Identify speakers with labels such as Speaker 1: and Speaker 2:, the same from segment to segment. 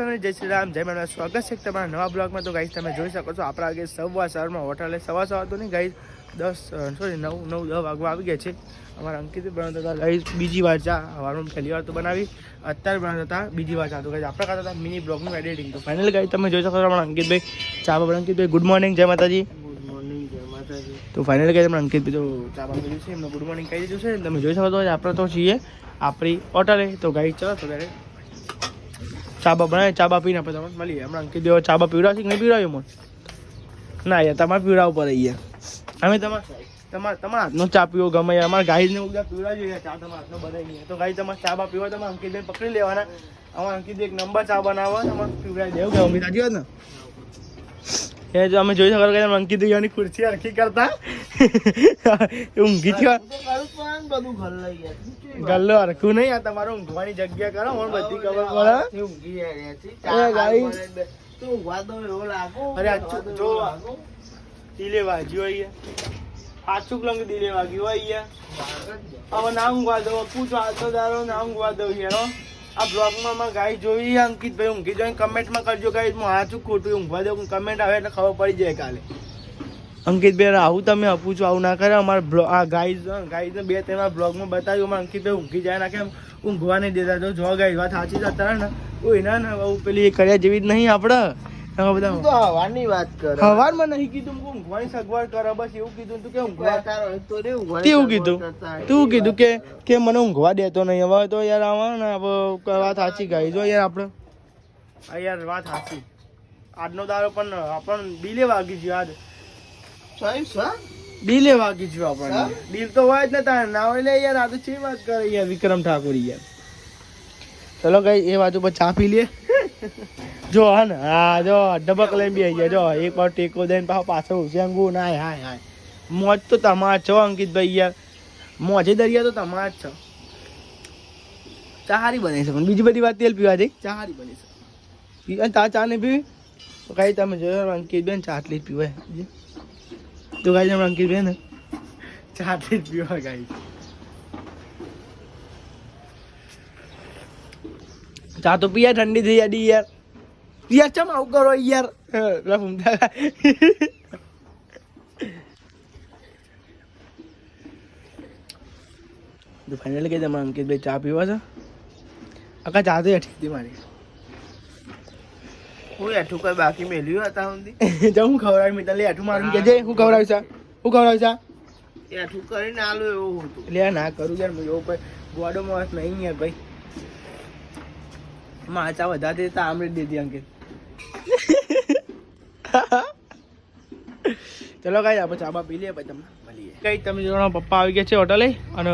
Speaker 1: Family જય શ્રી રામ જય મારા સ્વાગત છે તમારા નવા બ્લોગમાં. તો ગાઈસ તમે જોઈ શકો છો આપણા આગળ સવા સવારમાં હોટલે સવા સવા તો નહીં ગાઈસ દસ સોરી નવ નવ દસ વાગવા આવી ગયા છે. અમારા અંકિત બનાવતા હતા ગાઈસ બીજી વાર ચા હવાનું પહેલી વાર તો બનાવી. અત્યારે બનાવતા હતા બીજી વાર ચા. તો ગાઈસ આપણે કરતા હતા મિની બ્લોગનું એડિટિંગ તો ફાઇનલ ગાઈસ તમે જોઈ શકો છો અમારા અંકિતભાઈ. ચા બાબા અંકિતભાઈ ગુડ મોર્નિંગ જય માતાજી.
Speaker 2: ગુડ મોર્નિંગ જય માતાજી.
Speaker 1: તો ફાઇનલ કહી અમારા અંકિત બીજો ચા બાબા દીધું છે એમને ગુડ મોર્નિંગ કહી દીધું છે. તમે જોઈ શકો છો આપણે તો છીએ આપણી હોટલે. તો ગાઈસ ચલો તો ત્યારે ચાબા બનાવી ચાબા પીને આપણે તમને મળીએ. હમણાં અંકિત દેવો ચાબા પીવડાવશે કે નહીં પીવડાવ્યું મને? ના યાર, તમારે પીવડાવવું પડે યાર. અમે તમારે તમારે તમારા હાથનો ચા પીવો ગમે અમારા ગાઈડને બધા પીવડાવજો યાર. ચા તમારા હાથનો બનાવી તો ગાઈ તમારે ચાબા પીવો તમારે અંકિતને પકડી લેવાના. અમારા અંકિત એક નંબર ચા બનાવવા તમારે પીવડાવી દેવું કે અમિત સાચી વાત ને? એ જો અમે જોઈ શકો કે અંકિત ભાઈની ખુરશી હરખી કરતા. ઊંઘી થયો. ગલ્લો હરખું નહીં આ તમારો ઊંઘવાની જગ્યા કરો મને બધી ખબર પડે. એ
Speaker 2: ચા
Speaker 1: ગાઈ.
Speaker 2: હાથ પડે બે- તો ઊંઘવા દો એવો લાગો.
Speaker 1: અરે જો. દિલે વાગ્યું હોય સાચું લંગ દિલે વાગ્યું હોય હવે નામ ઊંઘવા દો પૂછો આતો દારો ના ઊંઘવા દો યાર આ બ્લોગમાં મેં ગાય જોઈ અંકિતભાઈ ઊંઘી જોઈને કમેન્ટમાં કરજો ગાય હું હાચું ખોટું ઊંઘવા દઉં કમેન્ટ આવે એટલે ખબર પડી જાય કાલે. અંકિતભાઈ આવું તમે આપું છું, આવું ના કરે, અમારા બ્લોગ આ ગાઈઝ ગાઈઝને બે તેના બ્લોગમાં બતાવ્યું, અમારા અંકિતભાઈ ઊંઘી જાય ના કેમ, ઊંઘવા નહીં દેતા. જો ગાય વાત સાચી છે, અત્યારે ને કોઈ ના, ને પેલી એ કર્યા જેવી જ નહીં આપણે. એમાં
Speaker 2: તું
Speaker 1: બધા
Speaker 2: તો હવાની વાત કરે.
Speaker 1: હવારમાં નહીં કીધું હું ઊંઘવાની સગવડ કરે. બસ એવું કીધું તું કે ઊંઘવા
Speaker 2: તારો તો રે ઊંઘવાની
Speaker 1: તેવું કીધું. તું કીધું કે કે મને ઊંઘવા દેતો નહીં. હવે તો યાર આવા ને હવે વાત સાચી ગાઈ. જો યાર આપણે. આ યાર વાત સાચી. આજનો દારો પણ આપણ દિલે વાગી ગયો આજ.
Speaker 2: સાહેબ, સર?
Speaker 1: દિલે વાગી ગયો આપણને.
Speaker 2: હા?
Speaker 1: દિલ તો હોય જ ને તારે. ના હોય લે યાર આ તો ચી વાત કરે યાર વિક્રમ ઠાકોર યાર. ચલો કઈ એ વાત પર ચા પી લે. જો હા ને હા જો ડબક લઈને બી ગયા. જો એક વાર ટેકો દઈને પાછો પાછળ ઉસ્યાંગું ના હાય હાય મોજ તો તમાર છો અંકિતભાઈ યાર. મોજે દરિયા તો તમાર જ છો. ચા હારી છે શકો. બીજી બધી વાત તેલ પીવા જઈ? ચા હારી બની છે અને ચા ચા નહીં પીવી? તો કાંઈ તમે જોયો અંકિતબેન ચા આટલી જ પીવાય. તો કાંઈ તમે અંકિતબેન બેન? ચા આટલી જ પીવા ગાઈ ચા તો પીયા ઠંડી થઈ જાડી યાર. યાર ચમ આવું કરો યાર? તો ફાઇનલી કહી તમારે અંકિતભાઈ ચા પીવા છે. આકા ચા તો અઠી હતી મારી.
Speaker 2: હું એઠું કઈ બાકી મેલ્યું હતા સુધી.
Speaker 1: જો હું ખવડાવી મિત્ર લે હેઠું મારું કે જે હું ખવડાવી છે હું ખવડાવી છે
Speaker 2: એઠું કરીને આલો એવું હતું.
Speaker 1: એટલે ના કરું યાર હું એવું કોઈ ગોડો માણસ નહીં યાર ભાઈ. માં ચા વધારે દેતા આમરેજ દીધી અંકિત. ચલો ગાઈ આપણે ચાબા પી લઈએ પછી તમને. મળીએ કઈ તમે જોડો પપ્પા આવી ગયા છે હોટલે અને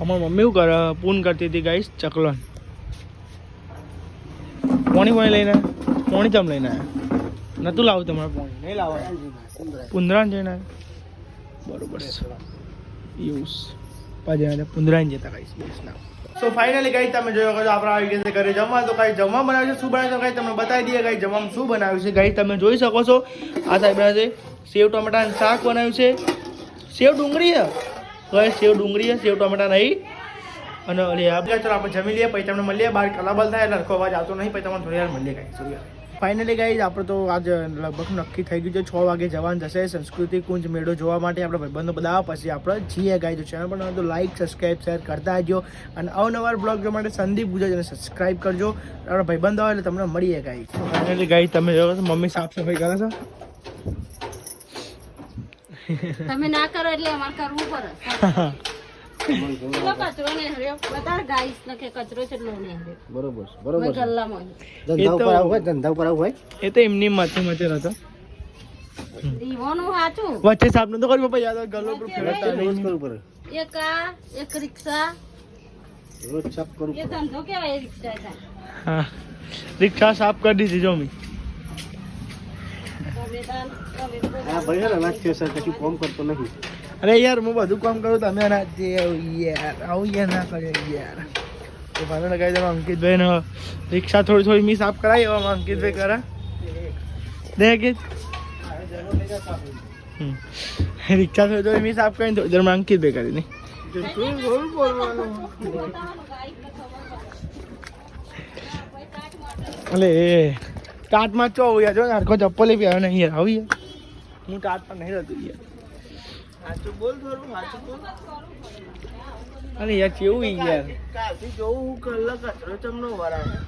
Speaker 1: અમારી મમ્મી શું કરે? પૂન કરતી હતી ગાઈશ ચકલોન. પોણી પોણી લઈને પોણી ચમ લઈને આવ્યા નતું લાવું તમારે પોણી? નહીં લાવવાનું. પુંદરાન જઈને બરોબર છે. યુસ પાછા પુંદરાન જતા ગાઈશ બસ ના. સો ફાઇનલી ગાઈ તમે જોયો કે આપણે આવી ગયા ઘરે જમવા તો કાંઈ જમવા બનાવ્યું છે. શું બનાવ્યું કઈ કાંઈ તમને બતાવી દઈએ, કાંઈ જમવામાં શું બનાવ્યું છે. ગાઈ તમે જોઈ શકો છો, આ સાહેબ છે, સેવ ટમેટાનું શાક બનાવ્યું છે. સેવ ડુંગળી છે? સેવ ડુંગળી છે, સેવ ટમેટા નહીં. અને અરે આપણે ચાલો, આપણે જમી લઈએ, પછી તમને મળીએ. બાર કલાબલ થાય એટલે અવાજ આવતો નહીં, પછી તમને થોડી વાર મળીએ કાંઈ સોરી ફાઇનલી ગાઈ આપણે તો આજ લગભગ નક્કી થઈ ગયું છે છ વાગે જવાનું જશે સંસ્કૃતિ કુંજ મેળો જોવા માટે આપણે ભાઈબંધો બધા પછી આપણે જીએ ગાઈ તો ચેનલ પર તો લાઈક સબસ્ક્રાઈબ શેર કરતા આવજો અને અવનવાર બ્લોગ જોવા માટે સંદીપ પૂજા અને સબસ્ક્રાઈબ કરજો. આપણા ભાઈબંધો એટલે તમને મળીએ ગાઈ ફાઇનલી ગાઈ તમે જો મમ્મી સાફ સફાઈ કરે છે?
Speaker 3: તમે ના કરો એટલે અમારે કરવું પડે. કચરો ને હર્યો બતાડ ગાઈસ નકે કચરો કેટલો ને
Speaker 2: બરોબર બરોબર
Speaker 3: ગલ્લામાં
Speaker 2: ધંધા ઉપર આવું હોય ધંધા ઉપર આવું હોય?
Speaker 1: એ તો એમની માથે માથે હતો
Speaker 3: દીવાનું સાચું
Speaker 1: વચ્ચે સાફ નતો કર્યું પપ્પા યાદ ગલ્લો પર ફેરવતા
Speaker 2: રોજ
Speaker 1: નહીં
Speaker 2: કરવું
Speaker 3: એક આ એક રિક્ષા.
Speaker 2: રોજ સાફ કરવું
Speaker 3: એ ધંધો કેવાય રિક્ષા
Speaker 1: હા. રિક્ષા સાફ કરી દીધી જો
Speaker 2: હા ભાઈ છે ને અનાજ સર કશું કોમ કરતો નથી
Speaker 1: અરે યાર, હું બધું કામ કરું તમે ના તે યાર, આવું યાર ના કર્યો યાર. તો ભાઈ લગાવી દેવા અંકિતભાઈ ને રિક્ષા થોડી થોડી મી સાફ કરાવી એવા અંકિતભાઈ કરા. દે અંકિત. રિક્ષા થોડી થોડી મિસ સાફ કરીને થોડી દેરમાં અંકિતભાઈ કરી નહીં
Speaker 3: અલે ને
Speaker 1: ટાટમાં ચો યાર, જો હરખો ચપ્પલ પહેર્યો નહીં યાર, આવું યાર. હું ટાટમાં નહીં રહેતું યાર
Speaker 2: સાચું બોલ થોડું સાચું બોલ
Speaker 1: અરે યાર કેવું ઈ યાર
Speaker 2: કાલથી જોઉં હું કલાક કચરો ચમનો વરાય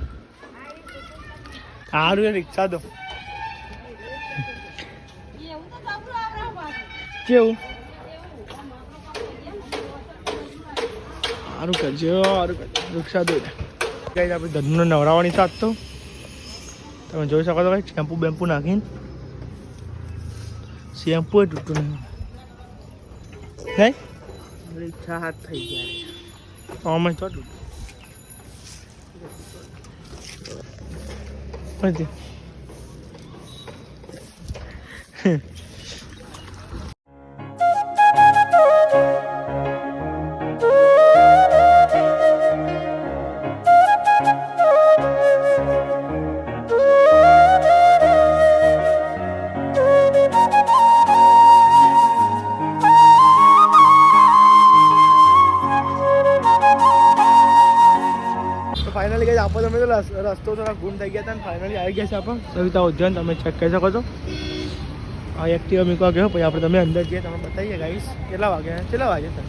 Speaker 1: સારું યાર રિક્ષા તો
Speaker 3: એવું તો બાબરો આવરા
Speaker 1: કેવું સારું કરજો સારું કરજો રિક્ષા દો કઈ આપણે ધનનો નવરાવાની સાથ તો તમે જોઈ શકો છો કઈ શેમ્પુ બેમ્પુ નાખીને શેમ્પુ એ તૂટતું નહીં નહીં
Speaker 2: ઈચ્છા હાથ થઈ ગયા
Speaker 1: આમાં તો તૂટું રસ્તો થોડા ગુમ થઈ ગયા હતા ફાઇનલી આવી ગયા છે આપણ. સવિતા ઉજ્જૈન તમે ચેક કરી શકો છો. આ એક્ટિવા મૂકવા ગયો પછી આપણે તમે અંદર જઈએ તમે બતાવીએ ગાઈશ કેટલા વાગે? કેટલા વાગે સર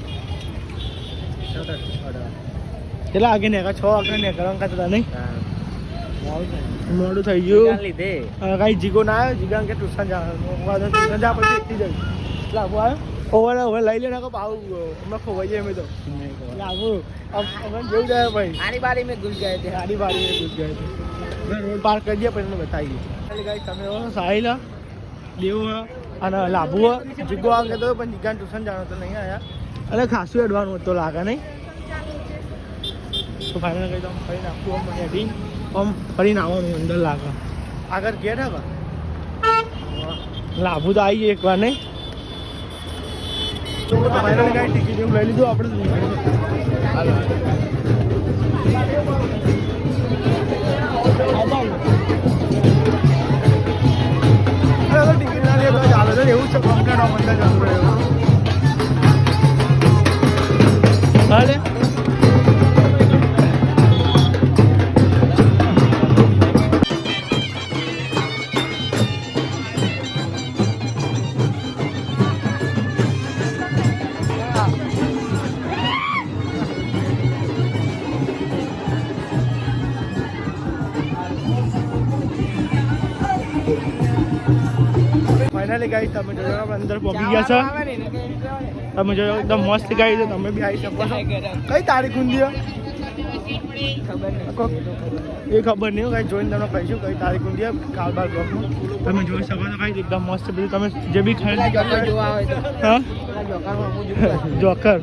Speaker 1: કેટલા વાગે ને છ વાગે ને કરવાનું હતા નહીં. મોડું થઈ ગયું.
Speaker 2: લીધે.
Speaker 1: કઈ જીગો ના આવ્યો? જીગા કે ટ્યુશન જા ટ્યુશન જા પછી એકથી જઈ એટલે આવું આવ્યો? ઓવર ઓવર લઈ લે નાખો પાવ અમે ખોવાઈ જાય અમે તો. લાગુ અમે જેવું જાય ભાઈ.
Speaker 2: આરી બારી મેં ઘુસ ગયા છે
Speaker 1: આની બારી ઘૂસ ગયા છે રોડ પાર કરી દે પછી બતાવીએ તમે હો સાહિલ દેવ અને લાભુ. જીગો આ કહેતો પણ જીગાને ટ્યુશન જાણો તો નહીં આવ્યા અને ખાસું એડવાનું તો લાગે નહીં? તો ફાઇનલ કહી દઉં ફરી નાખું આમ મને હેડી આમ ફરીને આવવાનું અંદર લાગે. આગળ ગેટ હે લાભુ તો આવી એક વાર નહીં? તો ફાઇનલ કાંઈ ટિકિટ એવું લીધું, આપણે ટિકિટ ના ચાલે છે. એવું છે કમ્પ્લેટ ઓફ અંદર જતું રહ્યું અંદર પહોંચી ગયા છો? તમે જોયો એકદમ મસ્ત ગાઈ છે તમે બી આવી શકો છો. કઈ તારીખ ઊંધી એ ખબર નહીં કઈ જોઈને તમને કહીશું કઈ તારીખ ઊંધી હે, કાલ બાર બ્લોકમાં. તમે જોઈ શકો છો કઈ એકદમ મસ્ત બધું. તમે જે બી ખરીદી જોકર જોકર.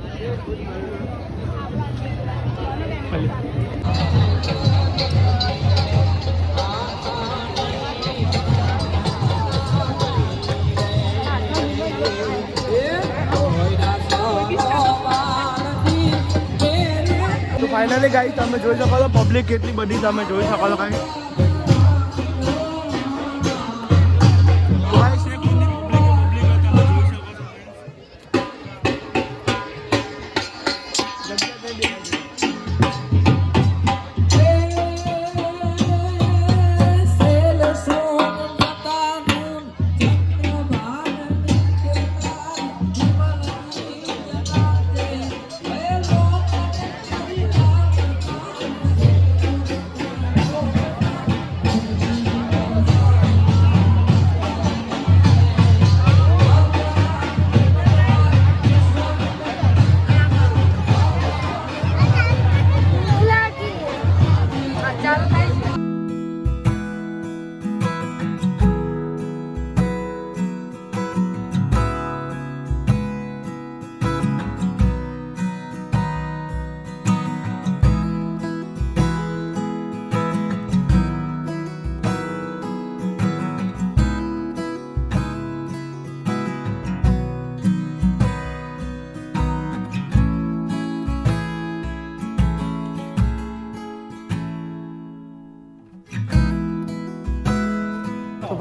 Speaker 1: ફાઇનલી ગાઈ તમે જોઈ શકો છો પબ્લિક કેટલી બધી તમે જોઈ શકો છો કાંઈ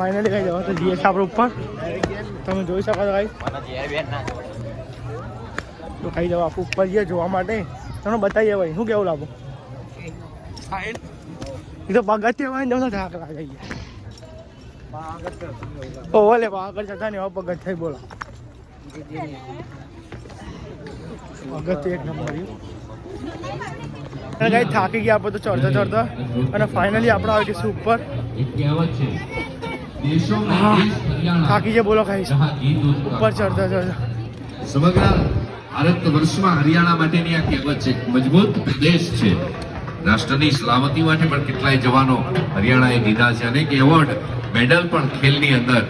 Speaker 1: ફાઇનલી કઈ જવા તો જઈએ છીએ આપણે ઉપર. તમે જોઈ શકો છો ભાઈ તો કઈ જવા આપણે ઉપર જઈએ જોવા માટે. તમને બતાવીએ ભાઈ, શું કેવું લાગુ? એ તો પગથિયા હોય ને તમને થાક લાગે ઓલે આગળ જતા ને હવે પગથિયા બોલો. પગથિયા એક નંબર. અને થાકી ગયા આપણે તો ચડતા ચડતા. અને ફાઇનલી આપણે આવી જઈશું ઉપર.
Speaker 3: છે હરિયાણા
Speaker 1: થાકી ગયા બોલો ખાઈશ. ઉપર ચડતા ચડતા.
Speaker 3: સમગ્ર ભારત વર્ષમાં હરિયાણા માટેની આ કહેવત છે મજબૂત દેશ છે. રાષ્ટ્રની સલામતી માટે પણ કેટલાય જવાનો હરિયાણાએ દીધા છે. અનેક એવોર્ડ મેડલ પણ ખેલની અંદર.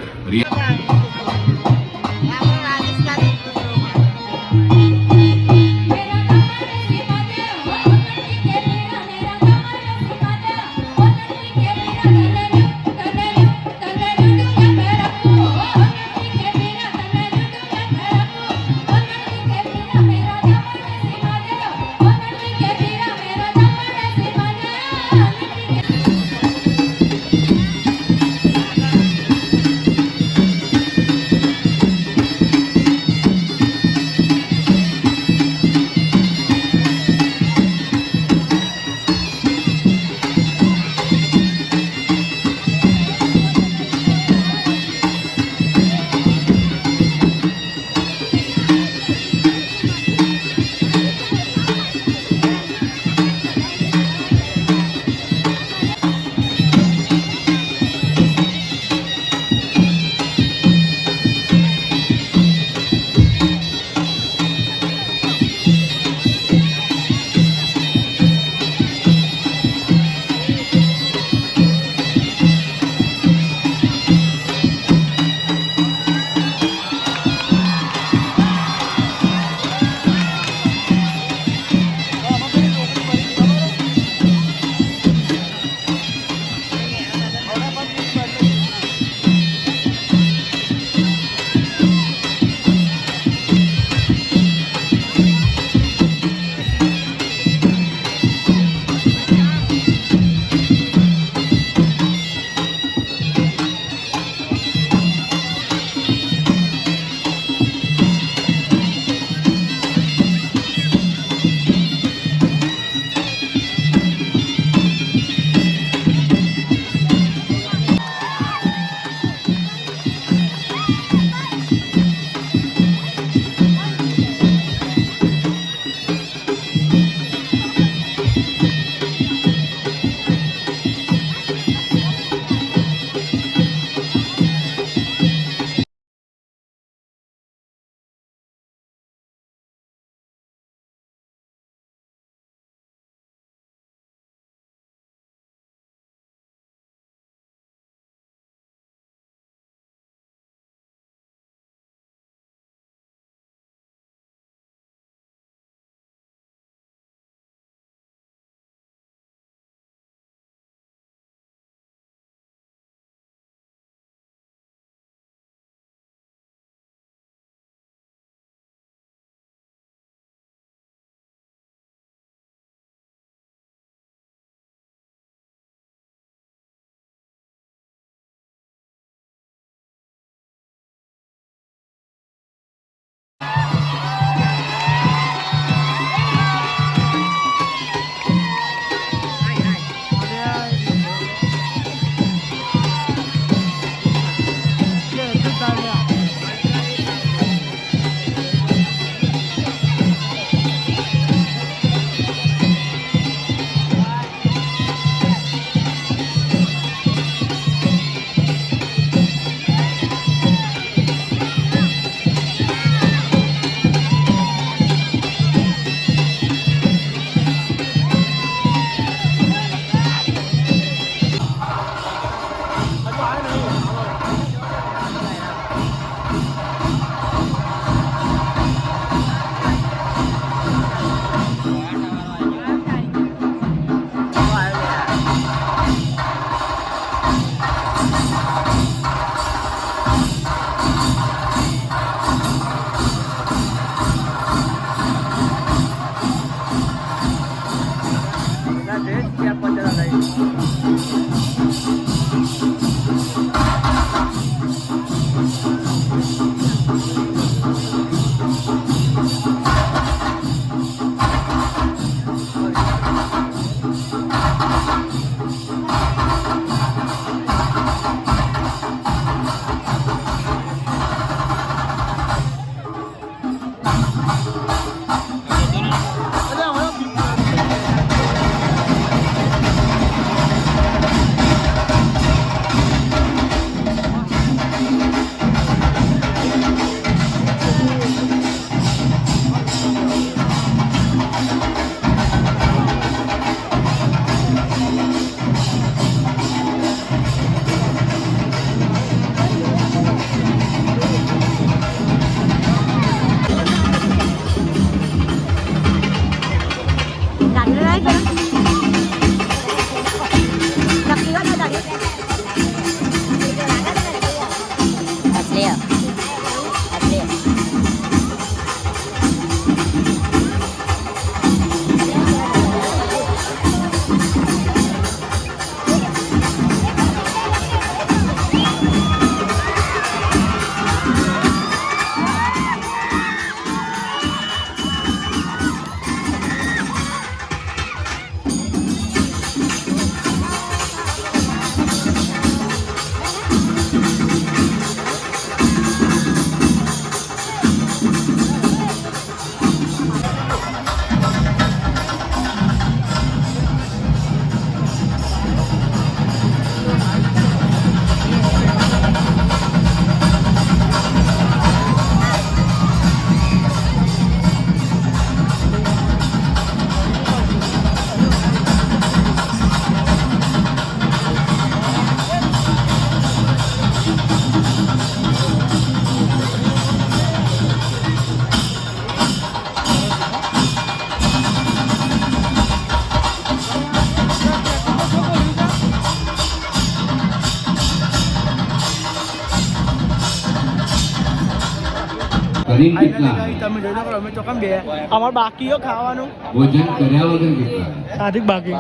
Speaker 4: કરીને કેટલા?
Speaker 1: તમે જોઈ શકો અમે ચોકમ બે? અમારે બાકી ખાવાનું.
Speaker 4: ભોજન કર્યા વગર કેટલા?
Speaker 1: સાધિક બાકી.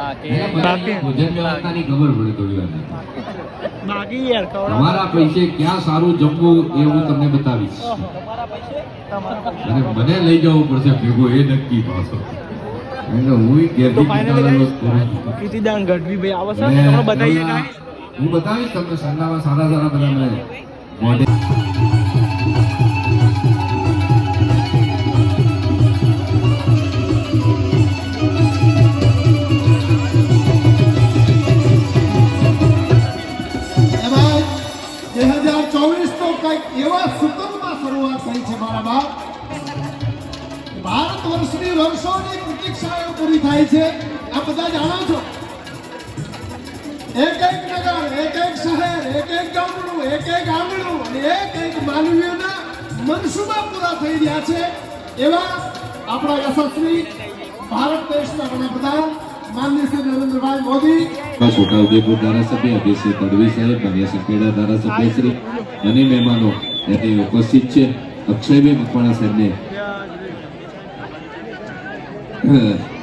Speaker 1: બાકી.
Speaker 4: ભોજન વ્યવસ્થાની ખબર પડે થોડી વાર.
Speaker 1: બાકી યાર
Speaker 4: તમારા પૈસે ક્યાં સારું જમવું એ હું તમને બતાવીશ. અને મને લઈ જવું પડશે ભેગો એ નક્કી પાછો.
Speaker 1: કીર્તિદાન ગઢવી ભાઈ આવે તમને બતાવીએ
Speaker 4: હું બતાવીશ તમને સંડામાં સારા સારા બધા મને
Speaker 5: વર્ષની પ્રતીક્ષાઓ પૂરી થાય છે. આ બધા જાણો છો? એક એક નગર, એક એક શહેર, એક એક ગામડું, એક એક આંગણું અને એક એક માનવીઓના મનસુબા પૂરા થઈ રહ્યા છે. એવા આપણા યશસ્વી ભારત દેશના વડાપ્રધાન માનનીય શ્રી નરેન્દ્રભાઈ
Speaker 4: ધારાસભ્ય અભિષેક તડવી સાહેબ સંખેડા ધારાસભ્ય શ્રી અને મહેમાનો, એથી ઉપસ્થિત છે. અક્ષયભાઈ મકવાણા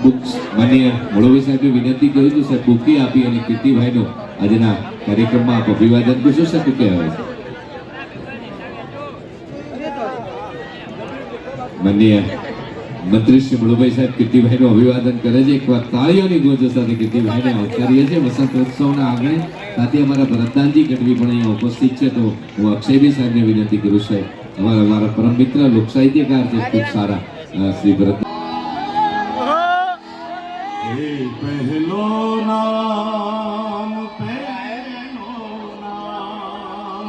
Speaker 4: બુક્સ માન્ય મોળવી સાહેબે વિનંતી કરી હતી સાહેબ બુકી આપી અને કીર્તિભાઈનો આજના કાર્યક્રમમાં આપ અભિવાદન કરશો સાહેબ કહેવાય માન્ય મંત્રી શ્રી મુળુભાઈ સાહેબ કીર્તિભાઈનું અભિવાદન કરે છે. એકવાર તાળીઓની ગોજો સાથે કીર્તિભાઈને આવકારીએ છીએ. વસંત ઉત્સવના આગળ સાથે અમારા ભરતદાનજી ગઢવી પણ અહીંયા ઉપસ્થિત છે. તો હું અક્ષયભાઈ સાહેબને વિનંતી કરું સાહેબ અમારા અમારા પરમ મિત્ર લોક સાહિત્યકાર છે. ખૂબ સારા શ્રી ભરત
Speaker 5: પહેલો નામ પહેલો નામ.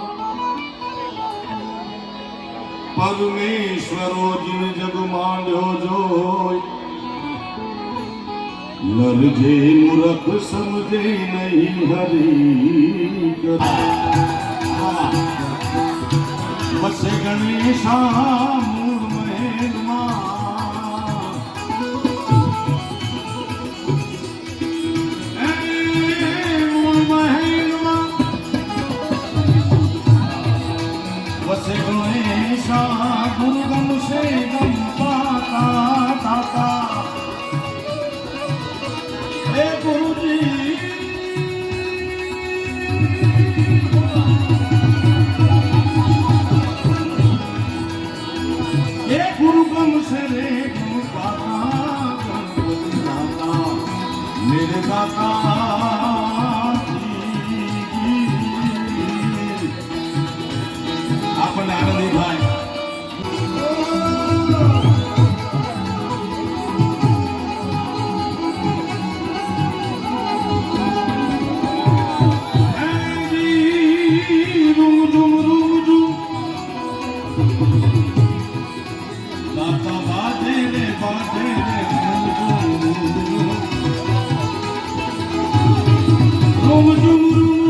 Speaker 5: પરમેશ્વરો જીન જગ માંડ્યો જોય. નરજે મૂરખ સમજે નહીં હરી વસે ગણેશા, મૂળ મહેલમાં રૂમ ઝુમ રૂમ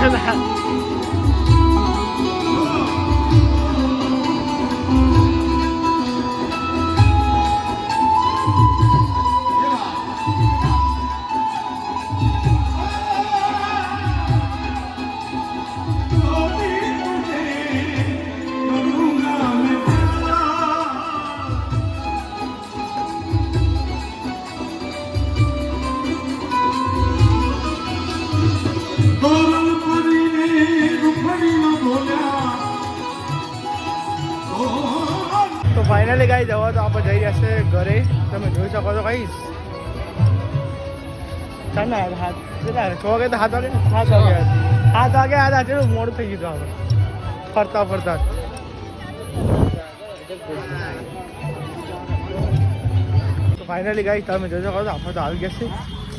Speaker 1: 真的。ચાલ ના હાથ કેટલા છ વાગે તો સાત વાગે સાત વાગે સાત વાગે. આજ આજે મોડું થઈ ગયું આપણે ફરતા ફરતા. તો ફાઇનલી ગાઈ તમે જોજો કરો તો આપણે તો આવી ગયા છે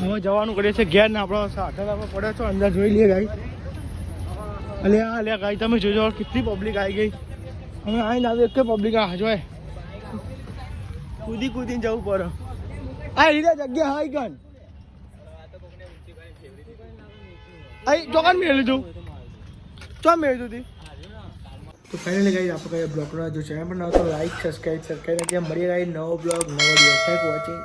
Speaker 1: હું જવાનું કરીએ છીએ ઘેર ને આપણો સાધન આપણે પડ્યો છો અંદર જોઈ લઈએ ગાઈ અલ્યા અલ્યા ગાઈ તમે જોજો કેટલી પબ્લિક આવી ગઈ. અમે આવીને આવી એક પબ્લિક આ જોય કૂદી કૂદીને જવું પડે. આ રીતે જગ્યા હાઈ ગન અહીં ચોકન મેળ લીધું. ચો મેળ લીધું તો. ફાઇનલી ગાઈ આપણે કઈ બ્લોગનો જો ચેનલ પર નવો તો લાઈક સબસ્ક્રાઈબ સબસ્ક્રાઈબ કે મળી ગાઈ નવો બ્લોગ નવો દિવસ થેન્ક વોચિંગ